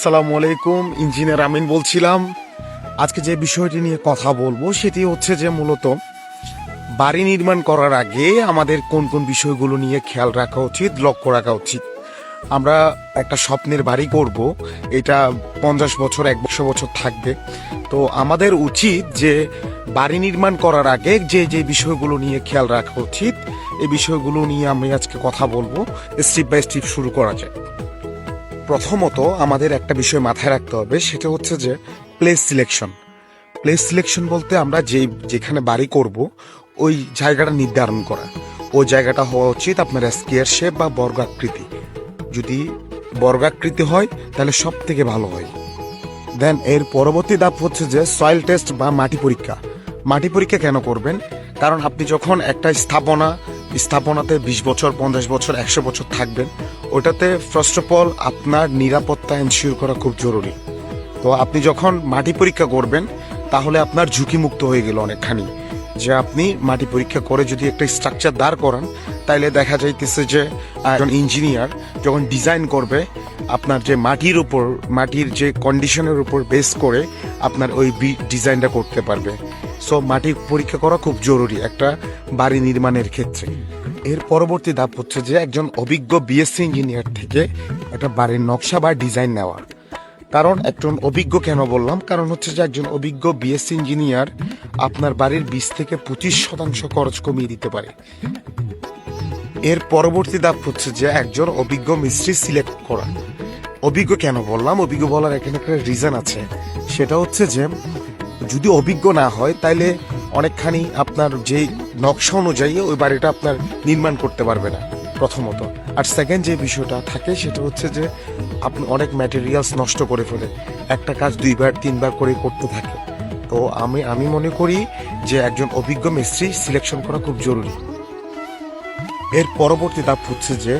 আসসালামু আলাইকুম, ইঞ্জিনিয়ার আমিন বলছিলাম। আজকে যে বিষয়টি নিয়ে কথা বলব, সেটি হচ্ছে যে মূলত বাড়ি নির্মাণ করার আগে আমাদের কোন কোন বিষয়গুলো নিয়ে খেয়াল রাখা উচিত, লক্ষ্য রাখা উচিত। আমরা একটা স্বপ্নের বাড়ি করব, এটা পঞ্চাশ বছর, এক একশো বছর থাকবে। তো আমাদের উচিত যে বাড়ি নির্মাণ করার আগে যে যে বিষয়গুলো নিয়ে খেয়াল রাখা উচিত, এই বিষয়গুলো নিয়ে আমি আজকে কথা বলব স্টেপ বাই স্টেপ শুরু করা যায় প্রথমত আমাদের একটা বিষয় মাথায় রাখতে হবে, সেটা হচ্ছে যে প্লেস সিলেকশন প্লেস সিলেকশন বলতে আমরা যে যেখানে বাড়ি করব, ওই জায়গাটা নির্ধারণ করা। ওই জায়গাটা হওয়া উচিত আপনার স্কেয়ার শেপ বা বর্গাকৃতি। যদি বর্গাকৃতি হয়, তাহলে সব থেকে ভালো হয়। দেন এর পরবর্তী ধাপ হচ্ছে যে সয়েল টেস্ট বা মাটি পরীক্ষা। মাটি পরীক্ষা কেন করবেন? কারণ আপনি যখন একটা স্থাপনা স্থাপনাতে বিশ বছর, পঞ্চাশ বছর, একশো বছর থাকবেন। ওটাতে ফার্স্ট অফ অল আপনার নিরাপত্তা এনশিওর করা খুব জরুরি। তো আপনি যখন মাটি পরীক্ষা করবেন, তাহলে আপনার ঝুঁকিমুক্ত হয়ে গেল অনেকখানি। যে আপনি মাটি পরীক্ষা করে যদি একটা স্ট্রাকচার দাঁড় করান, তাইলে দেখা যাইতেছে যে একজন ইঞ্জিনিয়ার যখন ডিজাইন করবে, আপনার যে মাটির উপর, মাটির যে কন্ডিশনের উপর বেস করে আপনার ওই ডিজাইনটা করতে পারবে। সো মাটি পরীক্ষা করা খুব জরুরি একটা বাড়ি নির্মাণের ক্ষেত্রে। এর পরবর্তী ধাপ হচ্ছে যে একজন অভিজ্ঞ বিএসসি ইঞ্জিনিয়ার থেকে একটা বাড়ির নকশা বা ডিজাইন নেওয়া। কারণ একজন অভিজ্ঞ কেন বললাম? কারণ হচ্ছে যে একজন অভিজ্ঞ বিএসসি ইঞ্জিনিয়ার আপনার বাড়ির বিশ থেকে পঁচিশ শতাংশ খরচ কমিয়ে দিতে পারে। এর পরবর্তী ধাপ হচ্ছে যে একজন অভিজ্ঞ মিস্ত্রি সিলেক্ট করা। অভিজ্ঞ কেন বললাম? অভিজ্ঞ বলার এখানে একটা রিজন আছে। সেটা হচ্ছে যে যদি অভিজ্ঞ না হয়, তাইলে অনেকখানি আপনার যে নকশা অনুযায়ী ওই বাড়িটা আপনার নির্মাণ করতে পারবে না, প্রথমত। আর সেকেন্ড যে বিষয়টা থাকে, সেটা হচ্ছে যে আপনি অনেক ম্যাটেরিয়ালস নষ্ট করে ফেলে। একটা কাজ দুইবার, তিনবার করে করতে থাকে। তো আমি আমি মনে করি যে একজন অভিজ্ঞ মিস্ত্রি সিলেকশন করা খুব জরুরি। এর পরবর্তী ধাপ হচ্ছে যে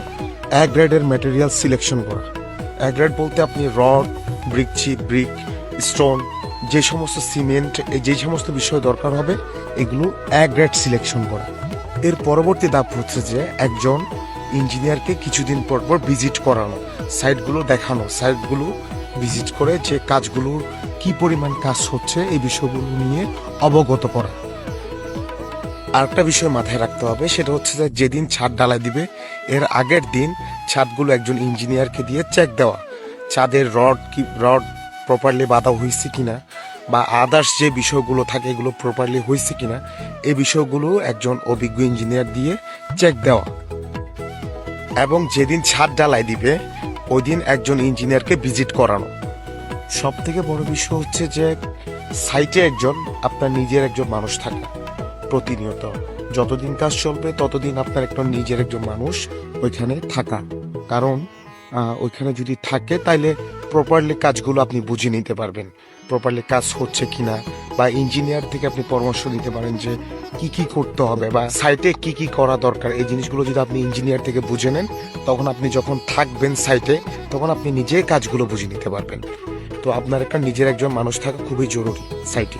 এক গ্রেডের ম্যাটেরিয়াল সিলেকশন করা। এক গ্রেড বলতে আপনি rod brick chip brick stone যে সমস্ত সিমেন্ট যে সমস্ত বিষয় দরকার হবে, এগুলো এক গ্রেড সিলেকশন করা। এর পরবর্তী ধাপ হচ্ছে যে একজন ইঞ্জিনিয়ারকে কিছুদিন পর পর ভিজিট করানো সাইটগুলো দেখানো সাইটগুলো ভিজিট করে যে কাজগুলো কি পরিমাণ কাজ হচ্ছে, এই বিষয়গুলো নিয়ে অবগত করা। আরেকটা বিষয় মাথায় রাখতে হবে, সেটা হচ্ছে যে যেদিন ছাদ ডালাই দিবে, এর আগের দিন ছাদগুলো একজন ইঞ্জিনিয়ারকে দিয়ে চেক দেওয়া। ছাদের রড কি রড প্রপারলি বাঁধা হয়েছে কিনা, বা আদার্স যে বিষয়গুলো থাকে এগুলো প্রপারলি হয়েছে কিনা, এই বিষয়গুলো একজন অভিজ্ঞ ইঞ্জিনিয়ার দিয়ে চেক দেওয়া। এবং যেদিন ছাদ ডালাই দিবে ওই দিন একজন ইঞ্জিনিয়ারকে ভিজিট করানো। সব থেকে বড় বিষয় হচ্ছে যে সাইটে একজন আপনার নিজের একজন মানুষ থাকা প্রতিনিয়ত। যতদিন কাজ চলবে, ততদিন আপনার একটা নিজের একজন মানুষ ওইখানে থাকা। কারণ ওইখানে যদি থাকে, তাইলে প্রপারলি কাজগুলো আপনি বুঝে নিতে পারবেন। প্রপারলি কাজ হচ্ছে কিনা বা ইঞ্জিনিয়ার থেকে আপনি পরামর্শ নিতে পারেন যে কি কি করতে হবে বা সাইটে কি কি করা দরকার। এই জিনিসগুলো যদি আপনি ইঞ্জিনিয়ার থেকে বুঝে নেন, তখন আপনি যখন থাকবেন সাইটে তখন আপনি নিজে কাজগুলো বুঝে নিতে পারবেন। তো আপনার একটা নিজের একজন মানুষ থাকা খুবই জরুরি সাইটে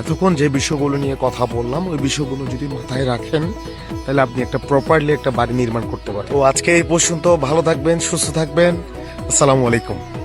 এতক্ষণ যে বিষয়গুলো নিয়ে কথা বললাম, ওই বিষয়গুলো যদি মাথায় রাখেন, তাহলে আপনি একটা প্রপারলি একটা বাড়ি নির্মাণ করতে পারেন। তো আজকে এই পর্যন্ত ভালো থাকবেন, সুস্থ থাকবেন। আসসালামু আলাইকুম।